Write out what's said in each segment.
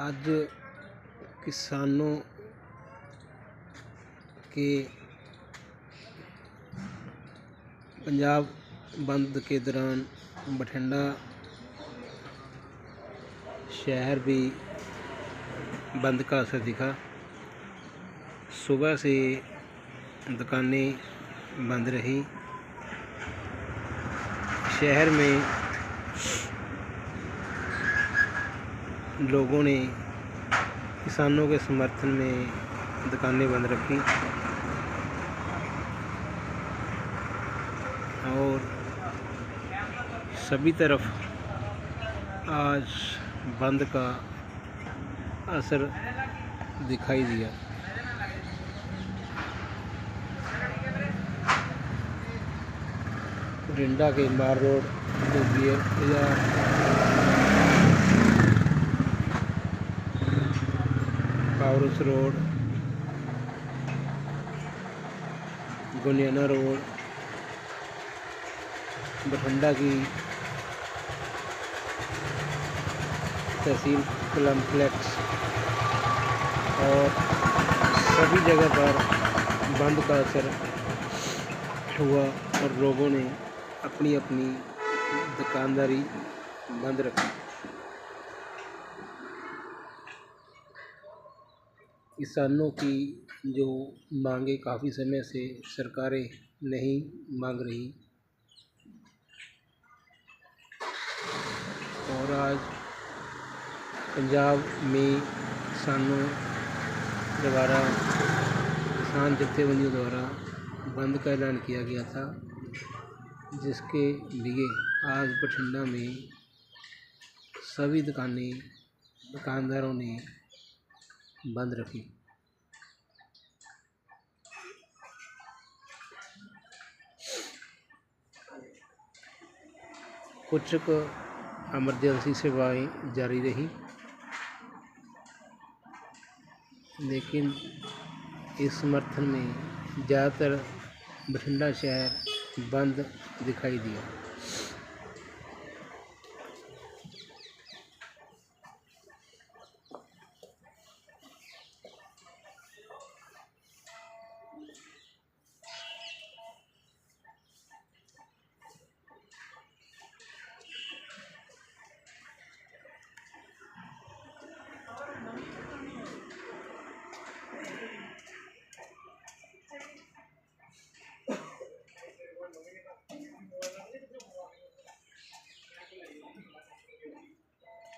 आज किसानों के पंजाब बंद के दौरान बठिंडा शहर भी बंद का असर दिखा सुबह से दुकानें बंद रही शहर में लोगों ने, किसानों के समर्थन में दुकानें बंद रखी। और सभी तरफ़ आज बंद का असर दिखाई दिया। रिंडा के मार रोड डूबियर बाज़ार पावरस रोड, गुनियाना रोड, बठंडा की तहसील कम्प्लेक्स और सभी जगह पर बंद का असर हुआ और लोगों ने अपनी अपनी दुकानदारी बंद रखी। किसानों की जो मांगे काफ़ी समय से सरकारें नहीं मांग रही। और आज पंजाब में किसानों द्वारा, किसान जत्थेबंदियों द्वारा बंद का ऐलान किया गया था, जिसके लिए आज बठिंडा में सभी दुकानें, दुकानदारों ने बंद रखी। कुछ एमरजेंसी सेवाएँ जारी रही। लेकिन इस समर्थन में ज़्यादातर बठिंडा शहर बंद दिखाई दिया।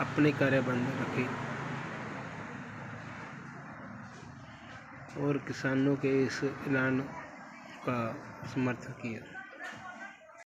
अपने कार्य बंद रखे। और किसानों के इस ऐलान का समर्थन किया।